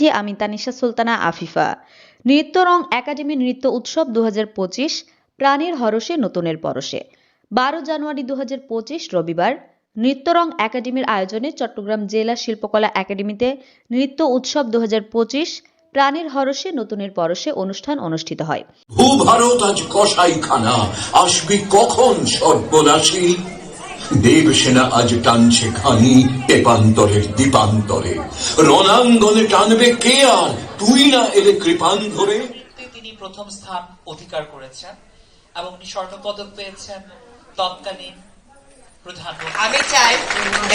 আছি আমি তানিশা সুলতানা আফিফা। নৃত্য রং একাডেমি নৃত্য উৎসব দু প্রাণীর হরসে নতুনের পরশে। বারো জানুয়ারি দু রবিবার। নৃত্যরং একাডেমির আয়োজনে চট্টগ্রাম জেলা শিল্পকলা একাডেমিতে নৃত্য উৎসব দু প্রাণীর হরসে নতুনের পরশে অনুষ্ঠান অনুষ্ঠিত হয়। ভূভারত আজ কসাইখানা, আসবি কখন সর্বনাশী? দেবসেনা আজ টানছে খানি তেপান্তরের দীপান্তরে। রণাঙ্গনে টানবে কে আর? তুই না এলে কৃপান ধরে তিনি প্রথম স্থান অধিকার করেছেন এবং উনি স্বর্ণপদক পেয়েছেন। তৎকালীন আমি চাই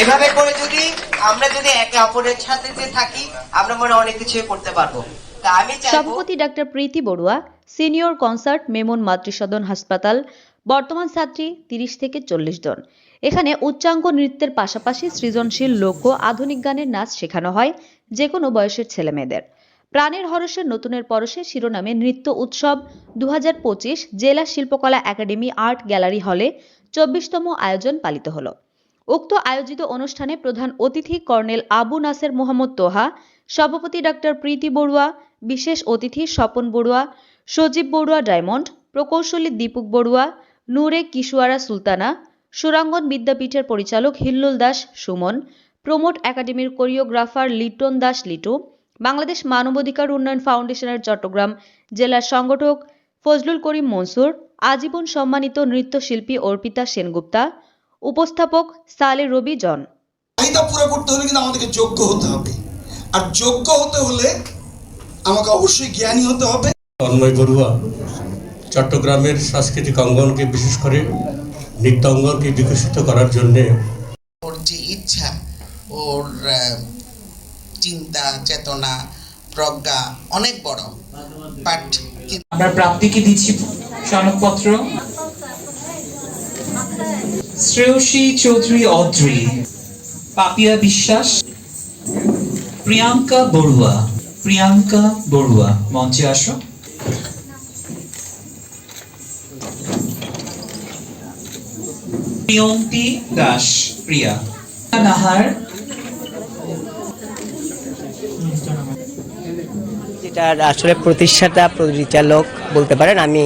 এভাবে করে যদি আমরা যদি একে অপরের সাথে যে থাকি আমরা মনে অনেক কিছুই করতে পারব। তা আমি সভাপতি doctor Preeti Barua senior consultant Memon Matrisadan হাসপাতাল বর্তমান ছাত্রী তিরিশ থেকে চল্লিশ জন। এখানে উচ্চাঙ্গ নৃত্যের পাশাপাশি সৃজনশীল লোক ও আধুনিক গানের নাচ শেখানো হয় যে কোনো বয়সের ছেলেমেয়েদের। প্রাণের হরসের নতুনের পরশে শিরোনামে নৃত্য উৎসব দু জেলা শিল্পকলা একাডেমি আর্ট গ্যালারি হলে চব্বিশতম আয়োজন পালিত হলো। উক্ত আয়োজিত অনুষ্ঠানে প্রধান অতিথি কর্নেল আবু নাসের মোহাম্মদ তোহা, সভাপতি ডাক্তার প্রীতি বড়ুয়া, বিশেষ অতিথি স্বপন বড়ুয়া, সজীব বড়ুয়া ডায়মন্ড, প্রকৌশলী দীপক বড়ুয়া, নূরে কিশুয়ারা সুলতানা সুরাঙ্গন বিদ্যাপীঠের পরিচালক হিল্লুল দাস সুমন প্রমোট একাডেমির কোরিওগ্রাফার লিটন দাস লিটু বাংলাদেশ মানবাধিকার উন্নয়ন ফাউন্ডেশনের চট্টগ্রাম জেলার সংগঠক ফজলুল করিম মনসুর আজীবন সম্মানিত নৃত্যশিল্পী অর্পিতা সেনগুপ্তা উপস্থাপক সালে রবি জন। চাহিদা পুরো করতে হলে কিন্তু আমাদেরকে যোগ্য হতে হবে। আর যোগ্য হতে হলে আমাকে অবশ্যই জ্ঞানী হতে হবে। তন্ময় বড়ুয়া চট্টগ্রামের সাংস্কৃতিক অঙ্গনকে বিশেষ করে নৃত্যাঙ্গনকে বিকশিত করার জন্যে ওর যে ইচ্ছা ওর চিন্তা চেতনা প্রজ্ঞা অনেক বড়। বাট আমরা প্রাপ্তিকে দিচ্ছি সনদপত্র? শ্রেয়সী চৌধুরী অদ্রি পাপিয়া বিশ্বাস প্রিয়াঙ্কা বড়ুয়া প্রিয়াঙ্কা বড়ুয়া মঞ্চে আসো। প্রিয়ন্তী দাস প্রিয়া। নাহার। যেটার আসলে প্রতিষ্ঠাতা পরিচালক বলতে পারেন আমি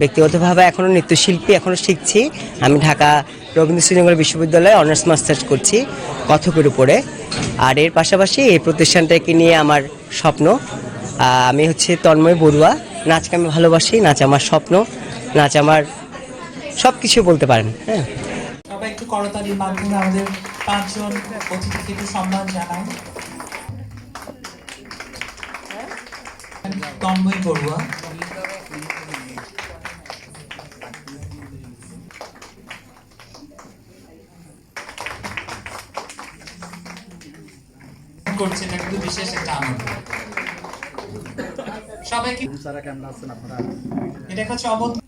ব্যক্তিগতভাবে এখনও নৃত্যশিল্পী এখনও শিখছি। আমি ঢাকা রবীন্দ্র শ্রীনগর বিশ্ববিদ্যালয়ে অনার্স মাস্টার্স করছি কথকের উপরে। আর এর পাশাপাশি এই প্রতিষ্ঠানটাকে নিয়ে আমার স্বপ্ন আমি হচ্ছে তন্ময় বড়ুয়া। নাচকে আমি ভালোবাসি নাচ আমার স্বপ্ন নাচ আমার সব কিছু বলতে পারেন। হ্যাঁ। সবাই একটু করতালির মাধ্যমে আমাদের পাঁচজন অতিথিকে একটু সম্মান জানাই। তন্ময় বড়ুয়া। করছে এটা কিন্তু বিশেষ একটা আনন্দ। সবাইকে এটা একটা চমৎকার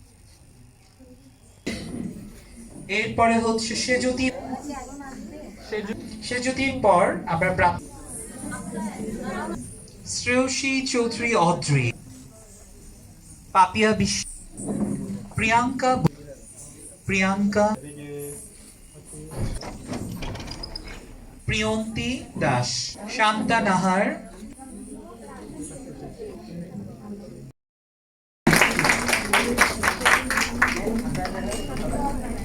এরপরে হচ্ছে সে যদি সে যদির পর আমরা প্রাপ্ত শ্রেয়সী চৌধুরী অদ্রি, পাপিয়া বিশ্ব প্রিয়াঙ্কা প্রিয়াঙ্কা প্রিয়ন্তী দাস, শান্তা নাহার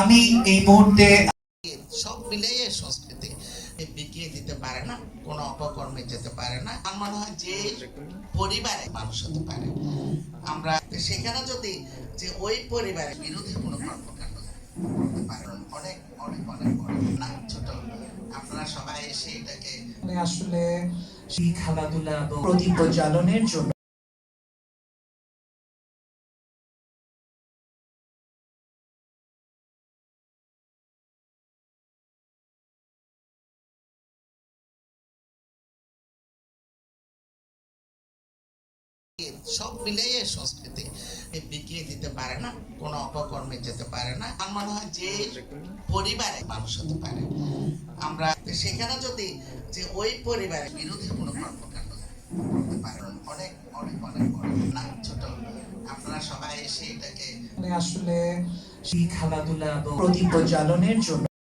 আমি এই মুহূর্তে সব মিলিয়ে সংস্কৃতি বিকিয়ে দিতে পারে না কোনো অপকর্মে যেতে পারে না। আমার মনে হয় যে পরিবারে মানুষ হতে পারে। আমরা সেখানে যদি যে ওই পরিবারের বিরোধী কোনো কর্মকাণ্ড অনেক অনেক অনেক না ছোট। আপনারা সবাই এসে এটাকে আসলে সেই খেলাধুলা এবং প্রদীপ প্রজ্বালনের জন্য সব মিলিয়ে সংস্কৃতি বিকিয়ে দিতে পারে না, কোনো অপকর্মে যেতে পারে না। আমার মনে হয় যে পরিবারে মানুষ হতে পারে। আমরা সেখানে যদি যে ওই পরিবারের বিরোধী কোনো কর্মকাণ্ড করতে অনেক অনেক অনেক ছোট। আপনারা সবাই এসে এটাকে আসলে সেই খেলাধুলা প্রদীপ জ্বালনের জন্য